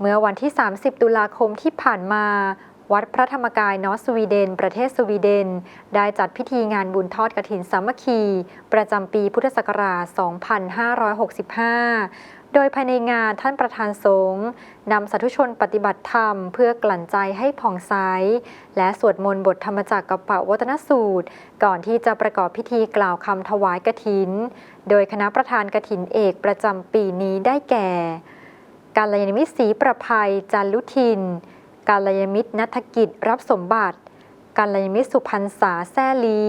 เมื่อวันที่ 30 ตุลาคมที่ผ่านมา วัดพระธรรมกายนอร์ทสวีเดน ประเทศสวีเดน ได้จัดพิธีงานบุญทอดกฐินสามัคคี ประจำปีพุทธศักราช 2565โดยภายในงานท่านประธานสงฆ์นำสาธุชนปฏิบัติธรรม เพื่อกลั่นใจให้ผ่องใส และสวดมนต์บทธรรมจักรกับปะวัตนสูตร ก่อนที่จะประกอบพิธีกล่าวคำถวายกฐิน โดยคณะประธานกฐินเอกประจำปีนี้ได้แก่ การลยานมิตรศรีประภัยจันลุทิน การลยามิตรนัฐกิจรับสมบัติ การลยามิตรสุพรรณษาแซ่ลี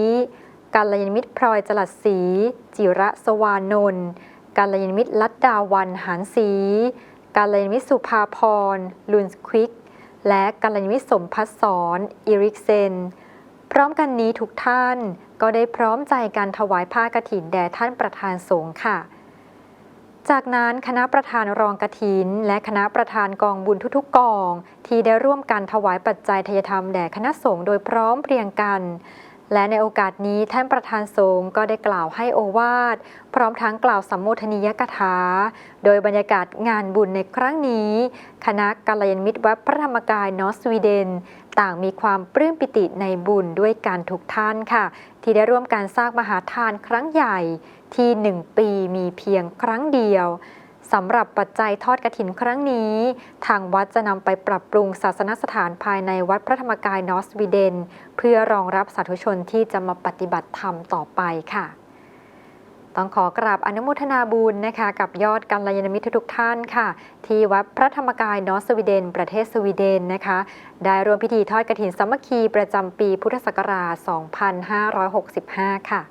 การลยานมิตรพลอยจลัดศรีจิระสวานนท์การลยานมิตรลัดดาวันหานศรีการลยานมิตรสุภาพรลุนสควิก และการลยานมิตรสมพัฒสอนอิริกเซน พร้อมกันนี้ทุกท่านก็ได้พร้อมใจการถวายผ้ากฐินแด่ท่านประธานสงฆ์ค่ะ จากนั้นคณะประธานรองกฐิน และคณะประธานกองบุญทุกๆกอง ที่ได้ร่วมกันถวายปัจจัยทยธรรมแด่คณะสงฆ์โดยพร้อมเพรียงกัน และในโอกาสนี้ท่านประธานสงฆ์ก็ได้กล่าวให้โอวาท พร้อมทั้งกล่าวสัมโมทนียกถา โดยบรรยากาศงานบุญในครั้งนี้ คณะกัลยาณมิตรวัดพระธรรมกายนอร์ทสวีเดน ต่างมีความปลื้มปิติในบุญด้วยการทุกท่านค่ะ ที่ได้ร่วมการสร้างมหาทานครั้งใหญ่ที่หนึ่งปีีเพียงครั้งเดียวสำหรับปัจจัยทอดกระถินครั้งนี้ ทางวัดจะนำไปปรับปรุงศาสนสถานภายในวัดพระธรรมกายนอร์ทสวีเดน เพื่อรองรับสาธุชนที่จะมาปฏิบัติธรรมต่อไปค่ะ ต้องขอกราบอนุโมทนาบุญนะคะ กับยอดกัลยาณมิตรทุกท่านค่ะ ที่วัดพระธรรมกายนอร์สวีเดน ประเทศสวีเดนนะคะ ได้ร่วมพิธีทอดกระถินสามัคคีประจำปีพุทธศักราช 2565 ค่ะ